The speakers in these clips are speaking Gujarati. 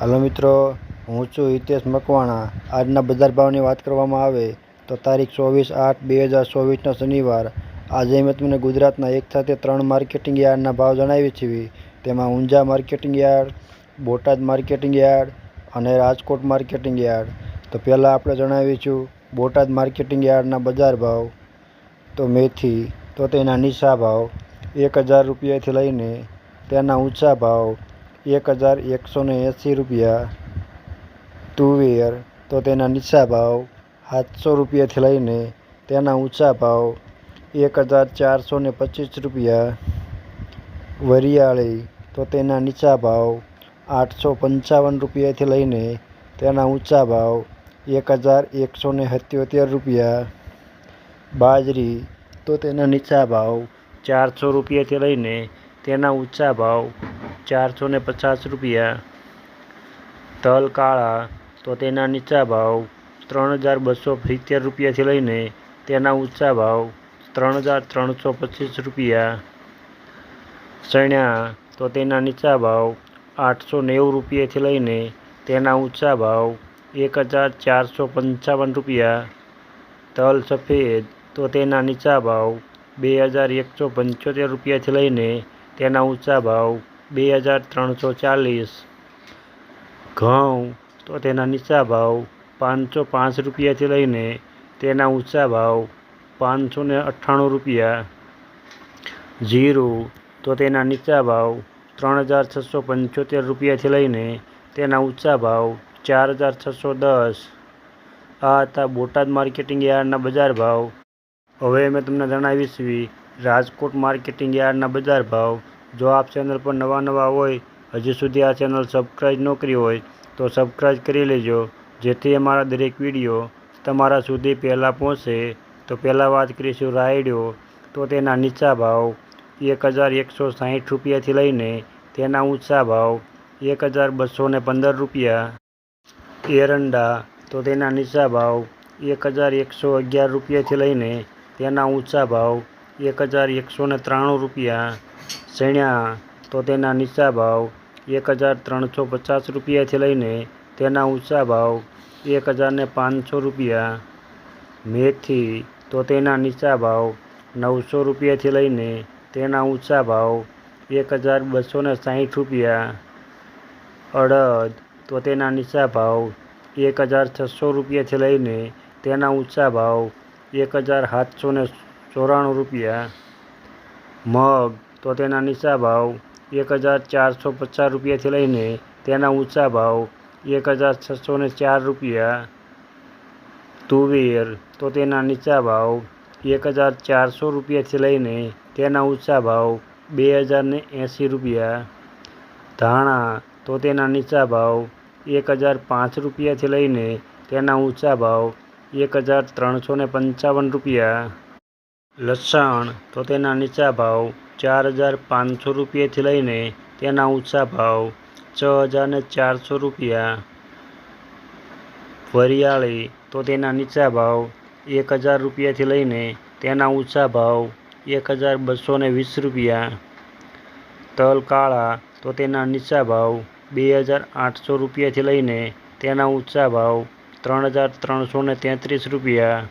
હાલો મિત્રો, હું છું હિતેશ મકવાણા. આજના બજાર ભાવની વાત કરવામાં આવે તો તારીખ ચોવીસ આઠ બે હજાર ચોવીસના શનિવાર. આજે મેં તમને ગુજરાતના એક સાથે ત્રણ માર્કેટિંગ યાર્ડના ભાવ જણાવી છે તેમાં Unjha marketing yard, Botad marketing yard અને રાજકોટ માર્કેટિંગ યાર્ડ. તો પહેલાં આપણે જણાવીશું બોટાદ માર્કેટિંગ યાર્ડના બજાર ભાવ. તો મેથી, તો તેના નીચા ભાવ. એક હજાર રૂપિયાથી લઈને તેના ઊંચા ભાવ. એક હજાર એકસો ને એંસી રૂપિયા તુવેર, તો તેના નીચા ભાવ સાતસો રૂપિયાથી લઈને તેના ઊંચા ભાવ એક હજાર ચારસો ને પચીસ રૂપિયા. વરિયાળી, તો તેના નીચા ભાવ આઠસો પંચાવન રૂપિયાથી લઈને તેના ઊંચા ભાવ એક હજાર એકસો ને સત્યોતેર રૂપિયા. બાજરી, તો તેના નીચા ભાવ ચારસો રૂપિયાથી લઈને તેના ઊંચા ભાવ ચારસો ને પચાસ રૂપિયા. તલ કાળા, તો તેના નીચા ભાવ ત્રણ હજાર બસો સિત્તેર રૂપિયાથી લઈને તેના ઊંચા ભાવ ત્રણ હજાર ત્રણસો પચીસ રૂપિયા. ચણ્યા, તો તેના નીચા ભાવ આઠસો નેવું રૂપિયાથી લઈને તેના ઊંચા ભાવ એક હજાર ચારસો પંચાવન રૂપિયા. તલ સફેદ, તો તેના નીચા ભાવ બે હજાર એકસો પંચોતેર રૂપિયાથી લઈને તેના ઊંચા ભાવ બે હજાર ત્રણસો ચાલીસ. ઘઉં તો તેના નીચા ભાવ પાંચસો પાંચ રૂપિયાથી લઈને તેના ઊંચા ભાવ પાંચસો ને અઠ્ઠાણું રૂપિયા. જીરું તો તેના નીચા ભાવ ત્રણ હજાર છસો પંચોતેર રૂપિયાથી લઈને તેના ઊંચા ભાવ ચાર હજાર છસો દસ. આ હતા બોટાદ માર્કેટિંગ યાર્ડના બજાર ભાવ. હવે મેં તમને જણાવીશ રાજકોટ માર્કેટિંગ યાર્ડના બજાર ભાવ જો આપ ચેનલ પર નવા નવા હોય, હજી સુધી આ ચેનલ સબસ્ક્રાઈબ ન કરી હોય, તો સબસ્ક્રાઈબ કરી લેજો. જેથી અમારા દરેક વીડિયો તમારા સુધી પહેલાં પહોંચે. તો પહેલાં વાત કરીશું રાયડો. તો તેના નીચા ભાવ એક હજાર એકસો સાહીઠ રૂપિયાથી લઈને તેના ઊંચા ભાવ એક હજાર બસો ને પંદર રૂપિયા. એરંડા. તો તેના નીચા ભાવ એક હજાર એકસો અગિયાર રૂપિયાથી લઈને તેના ઊંચા ભાવ એક હજાર એકસો ને ત્રાણું રૂપિયા. ચણ્યા તો તેના નીચા ભાવ એક હજાર ત્રણસો પચાસ રૂપિયાથી લઈને તેના ઊંચા ભાવ એક હજારને પાંચસો રૂપિયા. મેથી તો તેના નીચા ભાવ નવસો રૂપિયાથી લઈને તેના ઊંચા ભાવ એક હજાર બસો ને સાહીઠ રૂપિયા. અડદ તો તેના નીચા ભાવ એક હજાર છસો રૂપિયાથી લઈને તેના ઊંચા ભાવ એક હજાર સાતસો ચોરાણું રૂપિયા. મગ તો તેના નીચા ભાવ એક હજાર ચારસો પચાસ રૂપિયાથી લઈને તેના ઊંચા ભાવ એક હજાર છસો ચાર રૂપિયા. તુવેર તો તેના નીચા ભાવ એક હજાર ચારસો રૂપિયાથી લઈને તેના ઊંચા ભાવ બે હજાર એંસી રૂપિયા. ધાણા તો તેના નીચા ભાવ એક હજાર પાંચ રૂપિયાથી લઈને તેના ઊંચા ભાવ એક હજાર ત્રણસો પંચાવન રૂપિયા. લસણ તો તેના નીચા ભાવ ચાર હજાર પાંચસો રૂપિયાથી લઈને તેના ઊંચા ભાવ છ હજાર ને ચારસો રૂપિયા. વરિયાળી તો તેના નીચા ભાવ એક હજાર રૂપિયાથી લઈને તેના ઊંચા ભાવ એક હજાર બસો વીસ રૂપિયા. તલ કાળા તો તેના નીચા ભાવ બે હજાર આઠસો રૂપિયાથી લઈને તેના ઊંચા ભાવ ત્રણ હજાર ત્રણસો તેત્રીસ રૂપિયા.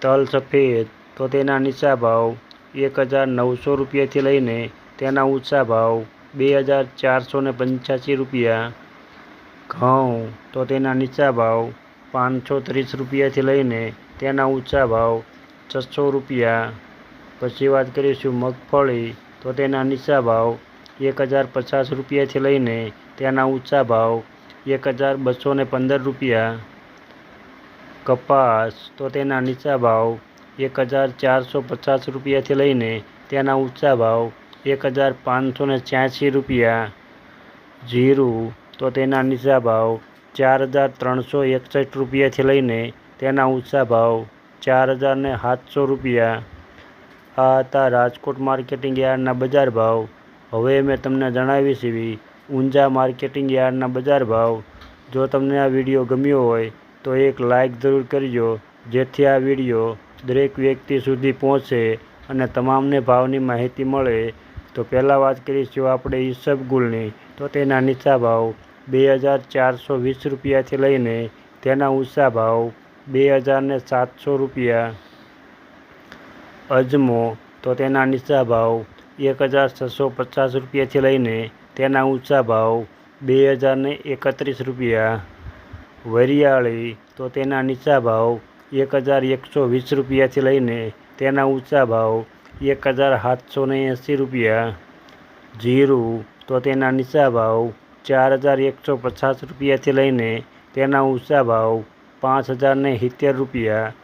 તલ સફેદ તો તેના નીચા ભાવ એક હજાર નવસો રૂપિયાથી લઈને તેના ઊંચા ભાવ બે હજાર ચારસો ને પંચ્યાસી રૂપિયા. ઘઉં તો તેના નીચા ભાવ પાંચસો ત્રીસ રૂપિયાથી લઈને તેના ઊંચા ભાવ છસો રૂપિયા. પછી વાત કરીશું મગફળી તો તેના નીચા ભાવ એક હજાર પચાસ રૂપિયાથી લઈને તેના ઊંચા ભાવ એક હજાર બસો પંદર રૂપિયા. કપાસ તો તેના નીચા ભાવ એક હજાર ચારસો પચાસ રૂપિયાથી લઈને તેના ઊંચા ભાવ એક હજાર પાંચસો ને છ્યાસી રૂપિયા. જીરું તો તેના નીચા ભાવ ચાર હજાર ત્રણસો એકસઠ રૂપિયાથી લઈને તેના ઊંચા ભાવ ચાર હજાર ને સાતસો રૂપિયા. આ હતા રાજકોટ માર્કેટિંગ યાર્ડના બજાર ભાવ. હવે મેં તમને જણાવીશ એવી ઊંઝા માર્કેટિંગ યાર્ડના બજાર ભાવ. જો તમને આ વીડિયો ગમ્યો હોય તો એક લાઈક જરૂર કરજો, જેથી આ વીડિયો દરેક વ્યક્તિ સુધી પહોંચે અને તમામને ભાવની માહિતી મળે, તો પહેલાં વાત કરીશું આપણે ઈસબગુલની તો તેના નીચા ભાવ બે હજાર ચારસો વીસ રૂપિયાથી લઈને તેના ઊંચા ભાવ બે હજાર ને સાતસો રૂપિયા. અજમો, તો તેના નીચા ભાવ એક હજાર છસો પચાસ રૂપિયાથી લઈને તેના ઊંચા ભાવ બે હજાર ને એકત્રીસ રૂપિયા. વરિયાળી, તો તેના નીચા ભાવ એક હજાર એકસો વીસ રૂપિયાથી લઈને તેના ઊંચા ભાવ એક હજાર સાતસો ને એંસી રૂપિયા. જીરું તો તેના નીચા ભાવ ચાર હજાર એકસો પચાસ રૂપિયાથી લઈને તેના ઊંચા ભાવ પાંચ હજાર ને સિત્તેર રૂપિયા.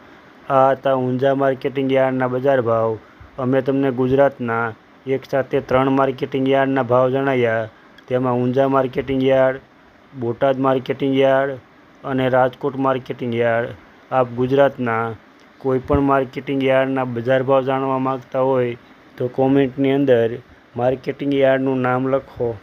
આ હતા ઊંઝા માર્કેટિંગ યાર્ડના બજાર ભાવ. અમે તમને ગુજરાતના એક સાથે ત્રણ માર્કેટિંગ યાર્ડના ભાવ જણાવ્યા તેમાં Unjha marketing yard, Botad marketing yard અને રાજકોટ માર્કેટિંગ યાર્ડ. આપ ગુજરાતના કોઈપણ માર્કેટિંગ યાર્ડના બજાર ભાવ જાણવા માગતા હોય તો કોમેન્ટની અંદર માર્કેટિંગ યાર્ડનું નામ લખો.